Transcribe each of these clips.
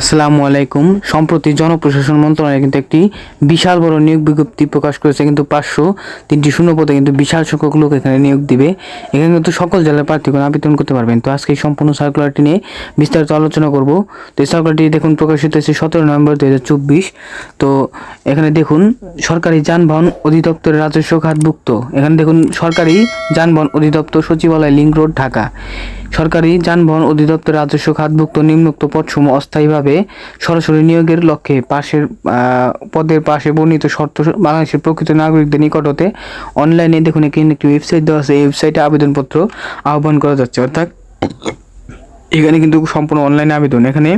আসসালামু আলাইকুম। সম্প্রতি জনপ্রশাসন মন্ত্রণালয় কিন্তু একটি বিশাল বড় নিয়োগ বিজ্ঞপ্তি প্রকাশ করেছে, কিন্তু পাঁচশো তিনটি শূন্য পদে কিন্তু বিশাল সংখ্যক লোক এখানে নিয়োগ দিবে। এখানে কিন্তু সকল জেলার প্রার্থীগণ আবেদন করতে পারবেন। তো আজকে সম্পূর্ণ সার্কুলারটি নিয়ে বিস্তারিত আলোচনা করব। তো এই সার্কুলারটি দেখুন, প্রকাশিত হয়েছে সতেরো নভেম্বর দু হাজার চব্বিশ। তো এখানে দেখুন, সরকারি যানবাহন অধিদপ্তরের রাজস্ব খাতভুক্ত। এখানে দেখুন, সরকারি যানবাহন অধিদপ্তর সচিবালয় লিঙ্ক রোড, ঢাকা। সরকারি যানবাহন অধিদপ্তর রাজস্ব খাতভুক্ত নিম্নোক্ত পদসমূহ অস্থায়ীভাবে সরাসরি নিয়োগের লক্ষ্যে পাশের পদের পাশে বর্ণিত শর্ত বাংলাদেশের প্রকৃত নাগরিকদের নিকট হতে অনলাইনে দেখুন এখানে একটি ওয়েবসাইট দেওয়া আছে। এই ওয়েবসাইটে আবেদনপত্র আহ্বান করা যাচ্ছে। অর্থাৎ এখানে কিন্তু সম্পূর্ণ অনলাইনে আবেদন। এখানে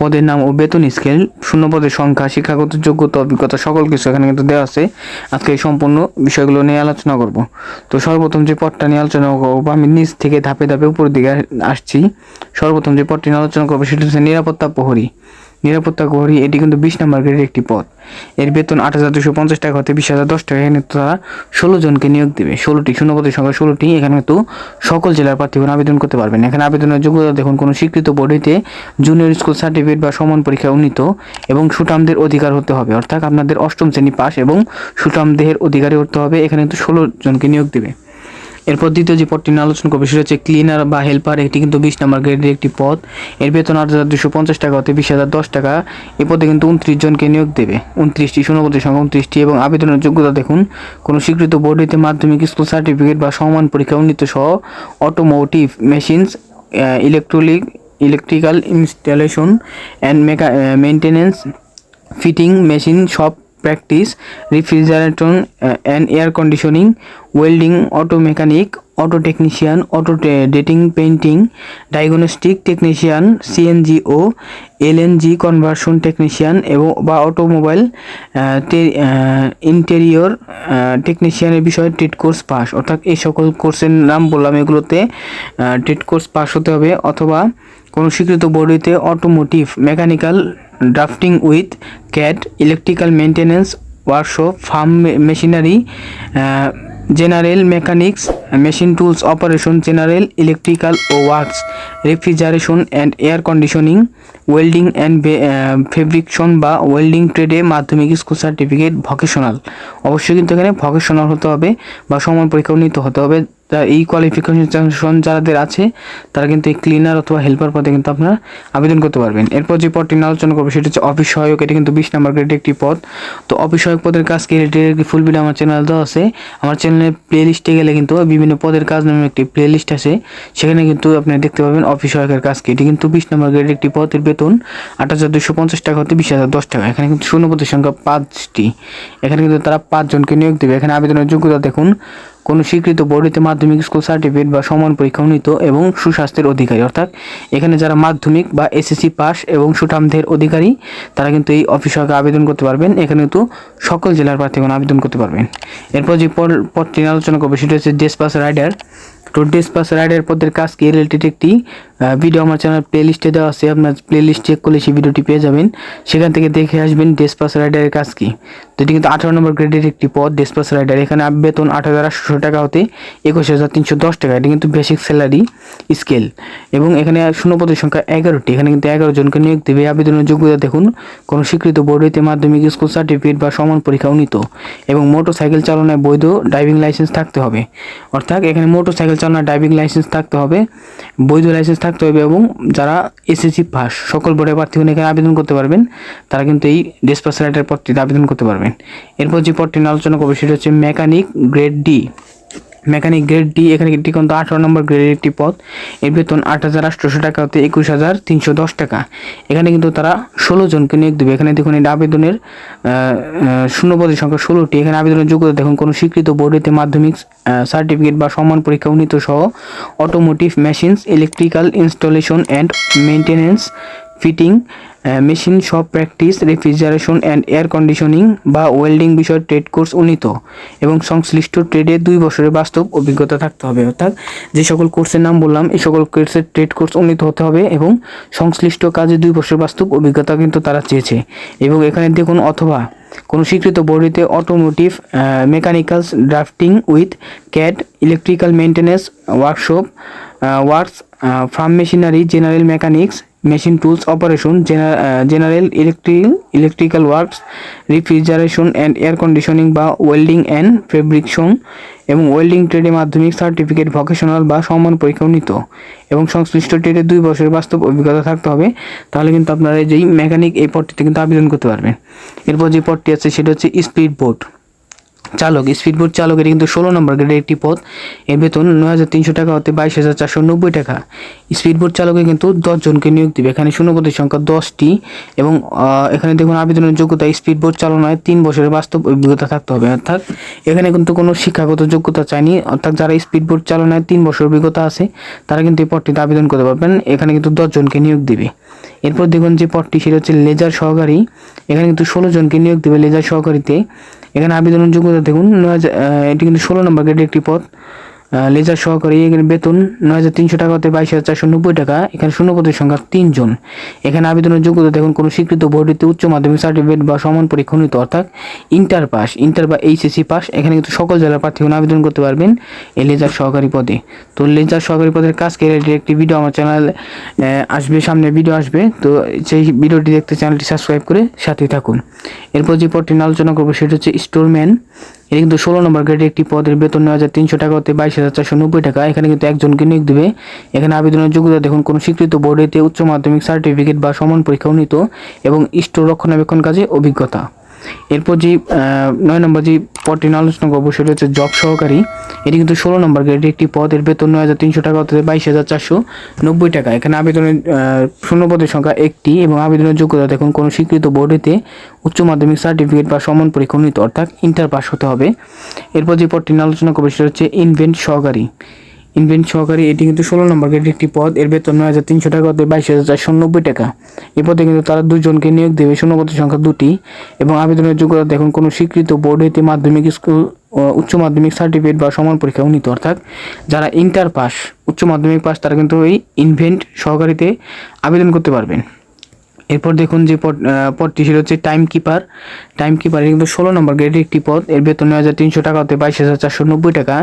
পদের নাম ও বেতন স্কেল শূন্য পদের সংখ্যা, শিক্ষাগত যোগ্যতা, অভিজ্ঞতা, সকল কিছু এখানে কিন্তু দেওয়া আছে। আজকে এই সম্পূর্ণ বিষয়গুলো নিয়ে আলোচনা করব। তো সর্বপ্রথম যে পদটা নিয়ে আলোচনা করব, আমি নিচ থেকে ধাপে ধাপে উপর দিকে আসছি। সর্বপ্রথম যে পদটি নিয়ে আলোচনা করব, সেটা হচ্ছে নিরাপত্তা প্রহরী। নিরাপত্তা প্রহরী এটি কিন্তু বিশ নম্বর গ্রেডের একটি পদ। এর বেতন আট হাজার দুশো পঞ্চাশ টাকা হতে বিশ হাজার দশ টাকা, এখানে তারা ষোলো জনকে নিয়োগ দেবে। ষোলোটি, শূন্যপদের সংখ্যা ষোলোটি, এখানে কিন্তু সকল জেলার প্রার্থীগণ আবেদন করতে পারবেন। এখানে আবেদনের যোগ্যতা দেখুন, কোনো স্বীকৃত বোর্ড হইতে জুনিয়র স্কুল সার্টিফিকেট বা সমান পরীক্ষা উন্নীত এবং সুটামদের অধিকার হতে হবে। অর্থাৎ আপনাদের অষ্টম শ্রেণি পাস এবং সুটাম দেহের অধিকারী হতে হবে। এখানে কিন্তু ষোলো জনকে নিয়োগ দেবে। এরপর দ্বিতীয় যে পদটি নিয়ে আলোচনা করবে, সেটা হচ্ছে ক্লিনার বা হেল্পার এটি কিন্তু বিশ নম্বর গ্রেডের একটি পদ। এর বেতন আট হাজার দুশো পঞ্চাশ টাকা হতে বিশ হাজার দশ টাকা। এ পদে কিন্তু উনত্রিশ জনকে নিয়োগ দেবে। উনত্রিশটি শূন্যপদের সংখ্যা উনত্রিশটি এবং আবেদনের যোগ্যতা দেখুন, কোনো স্বীকৃত বোর্ড হইতে মাধ্যমিক স্কুল সার্টিফিকেট বা সমান পরীক্ষা উন্নীত সহ automotive machines electronic electrical installation and মেকা maintenance fitting machine shop practice refrigerator and air conditioning welding auto mechanic auto technician auto dating painting diagnostic technician CNG ও এলএনজি কনভার্সন টেকনিশিয়ান এবং বা automobile interior টেকনিশিয়ানের বিষয়ে trade course pass অর্থাৎ এই সকল কোর্সের নাম বললাম এগুলোতে ট্রেড কোর্স পাস হতে হবে, অথবা কোনো স্বীকৃত বোর্ডিতে automotive mechanical drafting with CAD electrical maintenance workshop farm machinery general mechanics machine tools operation general electrical O works refrigeration and air conditioning welding and fabrication বা ওয়েল্ডিং ট্রেডে মাধ্যমিক স্কুল সার্টিফিকেট ভকেশনাল অবশ্যই কিন্তু এখানে ভকেশনাল হতে হবে বা সমান পরীক্ষা উন্নীত হতে হবে। তা এই কোয়ালিফিকেশন যাদের আছে, তারা কিন্তু এই ক্লিনার অথবা হেল্পার পদে কিন্তু আপনারা আবেদন করতে পারবেন। এরপর যে পদটি নিয়ে আলোচনা করব, সেটা হচ্ছে অফিস সহায়ক, এটা কিন্তু বিশ নাম্বার গ্রেডের একটি পদ। তো অফিস সহায়ক পদের কাজ কি? রিলেটেড ফুল ভিডিও আমার চ্যানেল দেওয়া আছে। আমার চ্যানেলের প্লে লিস্টে গেলে কিন্তু বিভিন্ন পদের কাজ নামে একটি প্লে লিস্ট আছে। সেখানে কিন্তু আপনি দেখতে পাবেন অফিস সহায়কের কাজ কি? এটি কিন্তু বিশ নাম্বার গ্রেডের একটি পদের বেতন আট হাজার দুশো পঞ্চাশ টাকা হতে বিশ হাজার দশ টাকা। এখানে কিন্তু শূন্য পদের সংখ্যা পাঁচটি। এখানে কিন্তু তারা পাঁচজনকে নিয়োগ দেবে। এখানে আবেদনের যোগ্যতা দেখুন। কোনো স্বীকৃত বোর্ডিতে মাধ্যমিক স্কুল সার্টিফিকেট বা সমান পরীক্ষা উন্নীত এবং সুস্বাস্থ্যের অধিকারী, অর্থাৎ এখানে যারা মাধ্যমিক বা এসএসসি পাস এবং সুঠামদের অধিকারী, তারা কিন্তু এই অফিস সহায়কে আবেদন করতে পারবেন। এখানে কিন্তু সকল জেলার প্রার্থীগণ আবেদন করতে পারবেন। এরপর যে পর- পদটি আলোচনা করবে, সেটা হচ্ছে ডেসপাস রাইডার তো ডেসপাস রাইডার পদের কাজ কি রিলেটেড একটি ভিডিও আমার চ্যানেল প্লে লিস্টে দেওয়া আছে, আপনার প্লে লিস্ট চেক করলে সেই ভিডিওটি পেয়ে যাবেন। সেখান থেকে দেখে আসবেন ডেসপাস রাইডারের কাজ কি। তো এটি কিন্তু আঠারো নম্বর গ্রেডের একটি পদ ডেসপাস রাইডার। এখানে বেতন আট হাজার আটশো টাকা হতে একুশ হাজার তিনশো দশ টাকা। এটি কিন্তু বেসিক স্যালারি স্কেল এবং এখানে শূন্য পদের সংখ্যা এগারোটি। এখানে কিন্তু এগারো জনকে নিয়োগ দেবে। আবেদনের যোগ্যতা দেখুন, কোনো স্বীকৃত বোর্ড হইতে মাধ্যমিক স্কুল সার্টিফিকেট বা সমান পরীক্ষা উন্নীত। এবং মোটর সাইকেল চালনায় বৈধ ড্রাইভিং লাইসেন্স থাকতে হবে। অর্থাৎ এখানে মোটর চালনায় ড্রাইভিং লাইসেন্স থাকতে হবে, বৈধ লাইসেন্স থাকতে হবে এবং যারা এসএসসি পাস সকল বোর্ডের প্রার্থীগণ এখানে আবেদন করতে পারবেন। তারা কিন্তু এই ডিসপাস রাইটের পদটিতে আবেদন করতে পারবেন। এরপর যে পদটি নিয়ে আলোচনা করবে, সেটা হচ্ছে mechanic grade D mechanic grade D, এখানে একটি কিন্তু আঠারো নম্বর গ্রেডের একটি পদ। এর বেতন আট হাজার আটশোশো টাকা হতে একুশ হাজার তিনশো দশ টাকা। এখানে কিন্তু তারা ষোলো জনকে নিয়োগ দেবে। এখানে দেখুন, এই আবেদনের শূন্য পদের সংখ্যা ষোলোটি। এখানে আবেদনের যোগ্যতা দেখুন, কোনো স্বীকৃত বোর্ডেতে মাধ্যমিক সার্টিফিকেট বা সমান পরীক্ষা উন্নীত সহ automotive machines electrical installation and maintenance fitting machine shop practice, refrigeration and air conditioning বা ওয়েল্ডিং বিষয়ে ট্রেড কোর্স উন্নীত এবং সংশ্লিষ্ট ট্রেডে দুই বছরের বাস্তব অভিজ্ঞতা থাকতে হবে। অর্থাৎ যে সকল কোর্সের নাম বললাম, এই সকল কোর্সের ট্রেড কোর্স উন্নীত হতে হবে এবং সংশ্লিষ্ট কাজে দুই বছরের বাস্তব অভিজ্ঞতা কিন্তু তারা চেয়েছে। এবং এখানে দেখুন, অথবা কোনো স্বীকৃত বোর্ডিতে automotive mechanicals drafting with CAD electrical maintenance workshop works farm machinery general mechanics machine tools operation general electric electrical works, refrigeration and air conditioning বা ওয়েল্ডিং অ্যান্ড ফেব্রিকশন এবং ওয়েল্ডিং ট্রেডে মাধ্যমিক সার্টিফিকেট, ভোকেশনাল বা সম্মান পরীক্ষা উন্নীত এবং সংশ্লিষ্ট ট্রেডে দুই বছরের বাস্তব অভিজ্ঞতা থাকতে হবে। তাহলে কিন্তু আপনারা যেই মেকানিক এই পদটিতে কিন্তু আবেদন করতে পারবেন। এরপর যে পদটি আছে, সেটা হচ্ছে স্পিড বোট চালক, স্পিডবোট চালকের কিন্তু ষোলো নম্বর গ্রেডের একটি পদ এর বেতন নয় হাজার তিনশো টাকা হতে বাইশ হাজার চারশো নব্বই টাকা। স্পিডবোট চালকে কিন্তু দশজনকে নিয়োগ দিবে। এখানে শূন্যপদের সংখ্যা দশটি এবং এখানে দেখুন আবেদনের যোগ্যতা, স্পিডবোট চালনায় তিন বছরের বাস্তব অভিজ্ঞতা থাকতে হবে। অর্থাৎ এখানে কিন্তু কোনো শিক্ষাগত যোগ্যতা চাইনি। অর্থাৎ যারা স্পিডবোট চালনায় তিন বছর অভিজ্ঞতা আছে, তারা কিন্তু এই পদটিতে আবেদন করতে পারবেন। এখানে কিন্তু দশজনকে নিয়োগ দিবে। এরপর দেখুন যে পদটি সেটা হচ্ছে লেজার সহকারী। এখানে কিন্তু ষোলো জনকে নিয়োগ দেবে লেজার সহকারীতে। এখানে আবেদনের যোগ্যতা দেখুন এটি কিন্তু ষোলো নম্বর গ্রেডের একটি পদ। লেজার সহকারী এখানে বেতন নয় হাজার তিনশো টাকা হতে বাইশ হাজার চারশো নব্বই টাকা। এখানে শূন্য পদের সংখ্যা তিনজন। এখানে আবেদনের যোগ্যতা দেখুন, কোনো স্বীকৃত বোর্ডিতে উচ্চ মাধ্যমিক সার্টিফিকেট বা সমান পরীক্ষা উন্নীত অর্থাৎ ইন্টার পাস ইন্টার বা এইচএসসি পাস এখানে কিন্তু সকল জেলার প্রার্থীগণ আবেদন করতে পারবেন এই লেজার সহকারী পদে। তো লেজার সহকারী পদের কাজ রিলেটেড একটি ভিডিও আমার চ্যানেল আসবে, সামনে ভিডিও আসবে। তো সেই ভিডিওটি দেখতে চ্যানেলটি সাবস্ক্রাইব করে সাথে থাকুন। এরপর যে পদটি আলোচনা করব, সেটা হচ্ছে স্টোরম্যান এটা কিন্তু ষোলো নম্বর গ্রেডে একটি পদের বেতন নয় হাজার তিনশো টাকা হতে বাইশ হাজার চারশো নব্বই টাকা। এখানে কিন্তু একজনকে নিয়োগ দেবে। এখানে আবেদনের যোগ্যতা দেখুন, কোনো স্বীকৃত বোর্ডেতে উচ্চ মাধ্যমিক সার্টিফিকেট বা সমান পরীক্ষা উন্নীত এবং স্টোর রক্ষণাবেক্ষণ কাজে অভিজ্ঞতা। এরপর যে নয় নম্বর যে পদটি আলোচনা করব সেটা হচ্ছে জব সহকারী। এটি কিন্তু ষোলো নম্বর গ্রেডের একটি পদ। এর বেতন নয় হাজার তিনশো টাকা হতে বাইশ হাজার চারশো নব্বই টাকা। এখানে আবেদনের শূন্য পদের সংখ্যা একটি এবং আবেদনের যোগ্যতা দেখুন, কোনো স্বীকৃত বোর্ডেতে উচ্চ মাধ্যমিক সার্টিফিকেট বা সমান পরীক্ষা অর্থাৎ ইন্টার পাস হতে হবে। এরপর যে পদটি আলোচনা করব সেটা হচ্ছে ইনভেন্ট সহকারী। ইনভেন্ট সহকারী, এটি কিন্তু ষোলো নম্বর গেটের একটি পদ এর বেতন নয় হাজার তিনশো টাকা হতে বাইশ হাজার চারশো নব্বই টাকা। এ পদে কিন্তু তারা দুজনকে নিয়োগ দেবে। শূন্যপদের সংখ্যা দুটি এবং আবেদনের যোগ্যতা দেখুন, কোনো স্বীকৃত বোর্ড হইতে মাধ্যমিক স্কুল উচ্চ মাধ্যমিক সার্টিফিকেট বা সমান পরীক্ষা উন্নীত, অর্থাৎ যারা ইন্টার পাস, উচ্চ মাধ্যমিক পাস, তারা কিন্তু এই ইনভেন্ট সহকারীতে আবেদন করতে পারবেন। এরপর দেখুন যে পদ পদটি সেটা হচ্ছে টাইম কিপার টাইম কিপার কিন্তু ষোলো নম্বর গ্রেডের একটি পদ। এর বেতন নয় হাজার তিনশো টাকা হতে বাইশ হাজার চারশো নব্বই টাকা।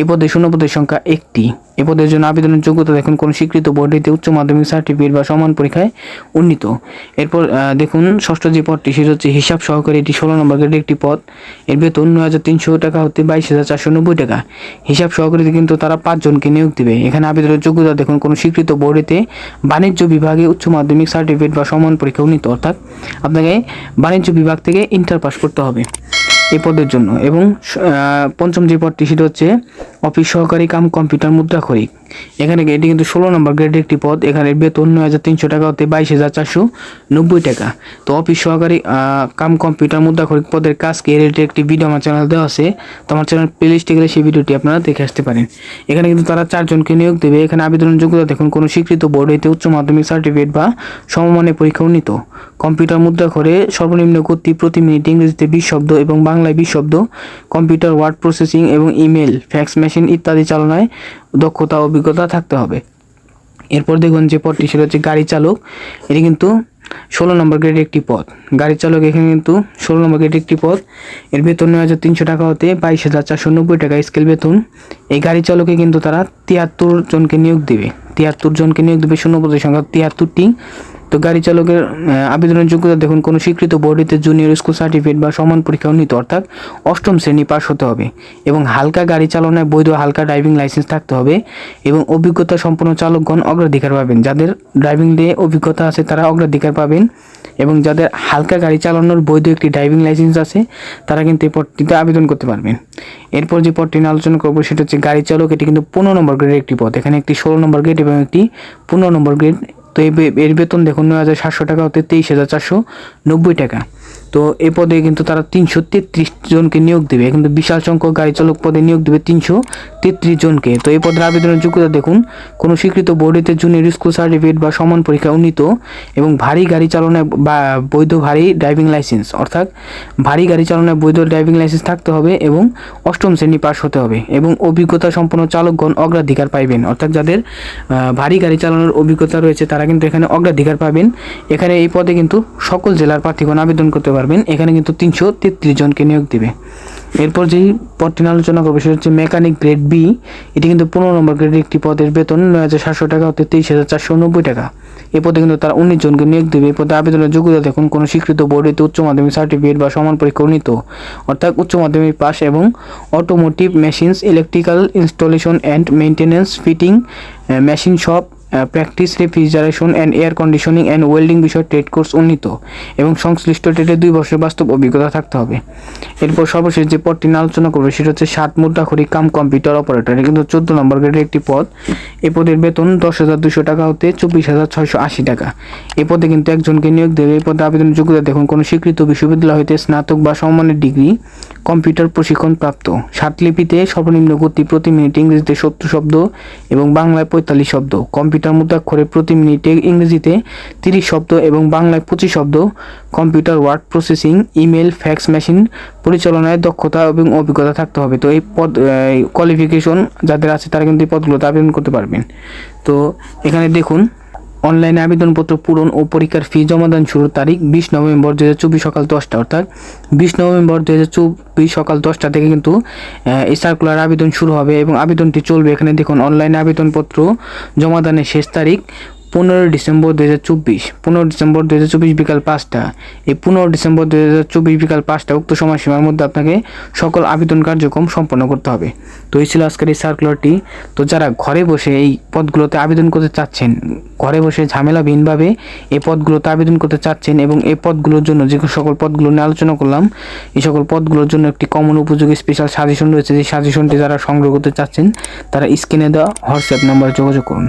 এই পদে শূন্য পদের সংখ্যা একটি। এই পদের জন্য আবেদনের যোগ্যতা দেখুন, কোন স্বীকৃত বোর্ডেতে উচ্চ মাধ্যমিক সার্টিফিকেট বা সমান পরীক্ষায় উন্নীত। এরপর দেখুন, ষষ্ঠ যে পদটি, সেটা হচ্ছে হিসাব সহকারী এটি ষোলো নম্বর গ্রেডের একটি পদ। এর বেতন নয় হাজার তিনশো টাকা হতে বাইশ হাজার চারশো নব্বই টাকা। হিসাব সহকারীতে কিন্তু তারা পাঁচজনকে নিয়োগ দেবে। এখানে আবেদনের যোগ্যতা দেখুন, কোনো স্বীকৃত বোর্ডেতে বাণিজ্য বিভাগে উচ্চ মাধ্যমিক সার্টিফিকেট বা সমান পরীক্ষা উন্নীত। অর্থাৎ, আপনাকে বাণিজ্য বিভাগ থেকে ইন্টার পাস করতে হবে। এই পদের জন্য। এবং পঞ্চম যে পদটি সেটা হচ্ছে অফিস সহকারী কাম কম্পিউটার মুদ্রাক্ষরিক। এখানে এটি কিন্তু ষোলো নম্বর গ্রেডের একটি পদ এখানে বেতন নয় হাজার তিনশো টাকা হতে বাইশ হাজার চারশো নব্বই টাকা। তো অফিস সহকারী কাম কম্পিউটার মুদ্রাক্ষরিক পদের কাজকে রিলেটেড একটি ভিডিও আমার চ্যানেল দেওয়া আছে। তো আমার চ্যানেল প্লেলিস্টে গেলে সেই ভিডিওটি আপনারা দেখে আসতে পারেন। এখানে কিন্তু তারা চারজনকে নিয়োগ দেবে। এখানে আবেদনের যোগ্যতা দেখুন, কোনো স্বীকৃত বোর্ড হইতে উচ্চ মাধ্যমিক সার্টিফিকেট বা সমমানের পরীক্ষা উন্নীত। কম্পিউটার মুদ্রা করে সর্বনিম্ন গতি প্রতি মিনিট ইংরেজিতে বিশ শব্দ এবং বাংলায় বিশ শব্দ, কম্পিউটার ওয়ার্ড প্রসেসিং এবং ইমেল, ফ্যাক্স মেশিন ইত্যাদি চালনায় দক্ষতা, অভিজ্ঞতা থাকতে হবে। এরপর দেখুন যে পদটি সেটা হচ্ছে গাড়ি চালক। এটি কিন্তু ষোলো নম্বর গ্রেডের একটি পদ গাড়ি চালক এখানে কিন্তু ষোলো নম্বর গ্রেডের একটি পদ এর বেতন নয় হাজার তিনশো টাকা হতে বাইশ হাজার চারশো নব্বই টাকা স্কেল বেতন। এই গাড়ি চালকে কিন্তু তারা তিয়াত্তর জনকে নিয়োগ দেবে। তিয়াত্তর জনকে নিয়োগ দেবে, শূন্য পদের সংখ্যা তিয়াত্তরটি। তো গাড়ি চালকের আবেদনের যোগ্যতা দেখুন, কোনো স্বীকৃত বোর্ডিতে জুনিয়র স্কুল সার্টিফিকেট বা সমান পরীক্ষা উন্নীত, অর্থাৎ অষ্টম শ্রেণি পাস হতে হবে। এবং হালকা গাড়ি চালনায় বৈধ হালকা ড্রাইভিং লাইসেন্স থাকতে হবে এবং অভিজ্ঞতা সম্পন্ন চালকগণ অগ্রাধিকার পাবেন। যাদের ড্রাইভিং দিয়ে অভিজ্ঞতা আছে, তারা অগ্রাধিকার পাবেন এবং যাদের হালকা গাড়ি চালানোর বৈধ একটি ড্রাইভিং লাইসেন্স আছে, তারা কিন্তু এই পদটিতে আবেদন করতে পারবেন। এরপর যে পদটি নিয়ে আলোচনা করব, সেটা হচ্ছে গাড়ি চালক, এটি কিন্তু পনেরো নম্বর গ্রেডের একটি পদ। এখানে একটি ষোলো নম্বর গ্রেড এবং একটি পনেরো নম্বর গ্রেড তো এর বেতন দেখুন নয় হাজার সাতশো টাকা হতে তেইশ হাজার চারশো নব্বই টাকা। তো এই পদে কিন্তু তারা তিনশো তেত্রিশ জনকে নিয়োগ দেবে। কিন্তু বিশাল সংখ্যক গাড়ি চালক পদে নিয়োগ দেবে তিনশো তেত্রিশ জনকে। তো এই পদের আবেদনের যোগ্যতা দেখুন, কোনো স্বীকৃত বোর্ডেতে জুনিয়র স্কুল সার্টিফিকেট বা সমান পরীক্ষা উন্নীত এবং ভারী গাড়ি চালনায় বা বৈধ ভারী ড্রাইভিং লাইসেন্স, অর্থাৎ ভারী গাড়ি চালনায় বৈধ ড্রাইভিং লাইসেন্স থাকতে হবে এবং অষ্টম শ্রেণি পাস হতে হবে এবং অভিজ্ঞতা সম্পন্ন চালকগণ অগ্রাধিকার পাইবেন। অর্থাৎ যাদের ভারী গাড়ি চালানোর অভিজ্ঞতা রয়েছে, তারা কিন্তু এখানে অগ্রাধিকার পাবেন। এখানে এই পদে কিন্তু সকল জেলার প্রার্থীগণ আবেদন করতে পারবেন। এখানে কিন্তু তিনশো তেত্রিশ জনকে নিয়োগ দেবে। এরপর যেই পদটি আলোচনা করব সেটা হচ্ছে মেকানিক গ্রেড বি এটি কিন্তু পনেরো নম্বর গ্রেডের একটি পদের বেতন, নয় হাজার সাতশো টাকা হতে তেইশ হাজার চারশো নব্বই টাকা। এ পদে কিন্তু তারা উনিশ জনকে নিয়োগ দেবে। এই পদে আবেদনের যোগ্যতা দেখুন, কোনো স্বীকৃত বোর্ড হইতে উচ্চ মাধ্যমিক সার্টিফিকেট বা সমান পরীক্ষা উন্নীত অর্থাৎ উচ্চ মাধ্যমিক পাস এবং automotive machines electrical installation and maintenance fitting machine shop practice refrigeration and air conditioning and welding বিষয়ে ট্রেড কোর্স উন্নীত এবং সংশ্লিষ্ট ট্রেডে দুই বছরের বাস্তব অভিজ্ঞতা থাকতে হবে। এরপর সর্বশেষ যে পদটি নিয়ে আলোচনা করবে, সেটা হচ্ছে ষাট মুদ্রাখড়ি কাম কম্পিউটার অপারেটর কিন্তু চোদ্দ নম্বর গ্রেডের একটি পদ। এ পদের বেতন দশ হাজার দুশো টাকা হতে চব্বিশ হাজার ছয়শো আশি টাকা। এ পদে কিন্তু একজনকে নিয়োগ দেবে। এই পদে আবেদনের যোগ্যতা দেখুন, কোনো স্বীকৃত বিশ্ববিদ্যালয় হইতে স্নাতক বা সম্মানের ডিগ্রি কম্পিউটার প্রশিক্ষণ প্রাপ্ত। লিপিতে সর্বনিম্ন গতি প্রতি মিনিটে ইংরেজিতে সত্তর শব্দ এবং বাংলায় পঁয়তাল্লিশ শব্দ। কম্পিউটার মুদ্রাক্ষরে প্রতি মিনিটে ইংরেজিতে তিরিশ শব্দ এবং বাংলায় পঁচিশ শব্দ, computer word processing, email, fax machine পরিচালনায় দক্ষতা এবং অভিজ্ঞতা থাকতে হবে। তো এই পদ কোয়ালিফিকেশন যাদের আছে তারা কিন্তু এই পদগুলোতে আবেদন করতে পারবেন। তো এখানে দেখুন অনলাইনে আবেদনপত্র পূরণ ও পরীক্ষার ফি জমাদান শুরুর তারিখ বিশ নভেম্বর দু হাজার চব্বিশ সকাল দশটা, অর্থাৎ বিশ নভেম্বর দু হাজার চব্বিশ সকাল দশটা থেকে কিন্তু এই সার্কুলার আবেদন শুরু হবে এবং আবেদনটি চলবে। এখানে দেখুন, অনলাইনে আবেদনপত্র জমাদানের শেষ তারিখ পনেরোই ডিসেম্বর দু হাজার চব্বিশ। পনেরো ডিসেম্বর দু হাজার চব্বিশ বিকাল পাঁচটা। এই পনেরো ডিসেম্বর দু হাজার চব্বিশ বিকাল পাঁচটা উক্ত সময়সীমার মধ্যে আপনাকে সকল আবেদন কার্যক্রম সম্পন্ন করতে হবে। তো এই ছিল আজকের এই সার্কুলারটি তো যারা ঘরে বসে এই পদগুলোতে আবেদন করতে চাচ্ছেন, ঘরে বসে ঝামেলাবিহীনভাবে এই পদগুলোতে আবেদন করতে চাচ্ছেন এবং এই পদগুলোর জন্য যে সকল পদগুলো নিয়ে আলোচনা করলাম, এই সকল পদগুলোর জন্য একটি কমন উপযোগী স্পেশাল সাজেশন রয়েছে। যে সাজেশনটি যারা সংগ্রহ করতে চাচ্ছেন, তারা স্ক্রিনে দেওয়া হোয়াটসঅ্যাপ নাম্বারে যোগাযোগ করুন।